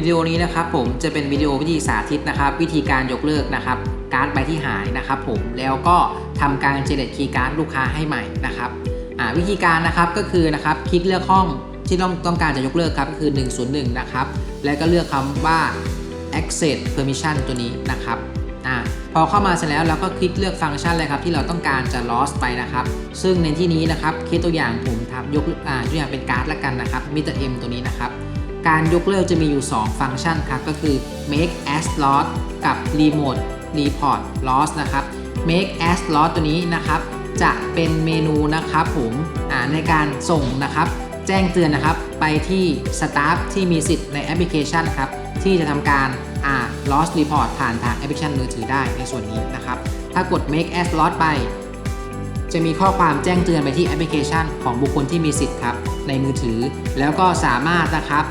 ิดีโอนี้นะครับผมจะเป็นวิดีโอวิธีสาธิตนะครับ วิธีการยกเลิกนะครับการ์ดใบที่หายนะครับผมแล้วก็ทำการเจเนเรตคีย์การ์ดลูกค้าให้ใหม่นะครับวิธีการนะครับก็คือนะครับคลิกเลือกห้องที่ต้องต้องการจะยกเลิกครับก็คือ 101 นะครับ แล้วก็เลือกคำว่า access permission ตัวนี้นะครับอพอเข้ามาเสร็จแล้วเราก็คลิกเลือกฟังก์ชันเลยครับที่เราต้องการจะ lost ไปนะครับ ซึ่งในที่นี้นะครับเคสตัวอย่างผมทำยกตัวอย่างเป็นการ์ดละกันนะครับ meter m ตัวนี้นะครับ การยกเลิกจะมีอยู่ 2 ฟังก์ชันครับก็คือ make as lost กับ remote report loss นะครับ make as lost ตัวนี้นะครับจะเป็นเมนูนะครับผมในการส่งนะครับแจ้งเตือนนะครับไปที่ staff ที่มีสิทธิ์ในแอปพลิเคชันครับที่จะทำการอ่า loss report ผ่านทางแอปพลิเคชันมือถือได้ในส่วนนี้นะครับ ถ้ากด make as lost ไป จะมีข้อความแจ้งเตือนไปที่แอปพลิเคชันของบุคคลที่มีสิทธิ์ครับในมือถือ แล้วก็สามารถนะครับ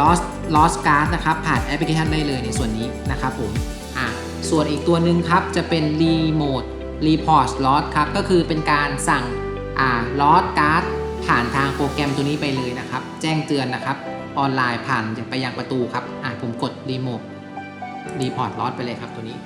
lost lost card นะครับผ่านแอปพลิเคชันได้เลยในส่วนนี้นะครับผมส่วนอีกตัวหนึ่งครับจะเป็น remote report loss ครับก็คือเป็นการสั่ง lost card ผ่านทางโปรแกรมตัวนี้ไปเลยนะครับ แจ้งเตือนนะครับ ออนไลน์ผ่านไปยังประตูครับผมกด remote report loss ไปเลยครับตัวนี้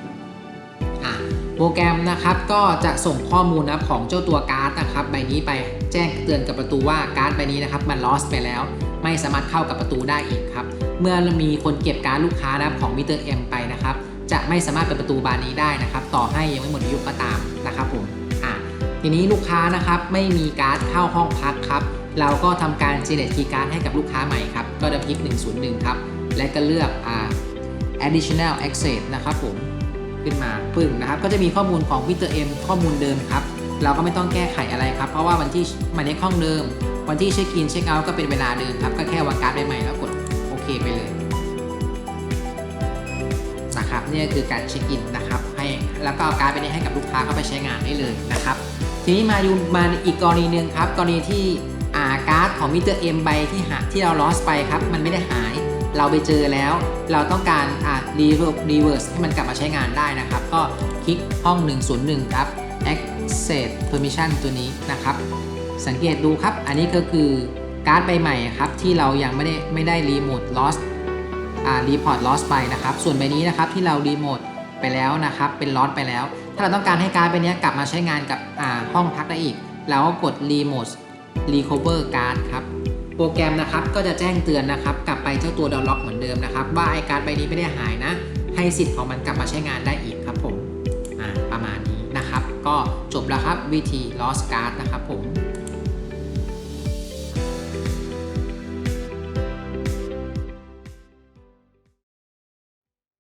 อะ รแกรมนะครับก็จะส่งข้อมูลนะครับของเจ้าตัวการ์ดนะครับใบนี้ไปแจ้งเตือนกับประตูว่าการ์ดใบนี้นะครับมัน lost ไปแล้ว ไม่สามารถเข้ากับประตูได้อีกครับเมื่อมีคนเก็บการ์ดลูกค้านะครับของมิเตอร์เอ็มไปนะครับจะไม่สามารถเปิดประตูบานนี้ได้นะครับต่อให้ยังไม่หมดอายุก็ตามนะครับผมอะทีนี้ลูกค้านะครับไม่มีการ์ดเข้าห้องพักครับเราก็ทำการเจเน r คีย์การ์ดให้กับลูกค้าใหม่ครับก็จะคลิก101 ครับ และก็เลือกอ่า additional access นะครับผม ขึ้นมาปึ้งนะครับ ก็จะมีข้อมูลของวิเตอร์เอ็มข้อมูลเดิมครับ เราก็ไม่ต้องแก้ไขอะไรครับ เพราะว่าวันที่มายเลขห้องเดิม วันที่เช็คอินเช็คเอาท์ก็เป็นเวลาเดิมครับ ก็แค่วางการ์ดใหม่ๆแล้วกดโอเคไปเลยนะครับนี่ก็คือการเช็คอินนะครับให้แล้วก็เอาการ์ดไปนี้ให้กับลูกค้าเข้าไปใช้งานได้เลยนะครับ ทีนี้มาดูมาอีกกรณีหนึ่งครับ กรณีที่อาการ์ดของมิเตอร์เอ็มใบที่หาที่เรา lost ไปครับ มันไม่ได้หา เราไปเจอแล้ว เราต้องการอ่า reverse ให้มันกลับมาใช้งานได้นะครับ ก็คลิกห้อง 101 ครับ access permission ตัวนี้นะครับ สังเกตดูครับ อันนี้ก็คือการ์ดใบใหม่ครับ ที่เรายังไม่ได้ไม่ได้ remote loss อ่า report loss ไปนะครับ ส่วนใบนี้นะครับที่เรา remote ไปแล้วนะครับ เป็น loss ไปแล้ว ถ้าเราต้องการให้การ์ดใบนี้กลับมาใช้งานกับอ่าห้องพักได้อีก เราก็กด remote recover card ครับ รแกรมนะครับก็จะแจ้งเตือนนะครับกลับไปเจ้าตัวดอลล็อกเหมือนเดิมนะครับว่าไอการ์ดใบนี้ไม่ได้หายนะ ให้สิทธิ์ของมันกลับมาใช้งานได้อีกครับผมประมาณนี้นะครับ ก็จบแล้วครับวิธี lost card นะครับผม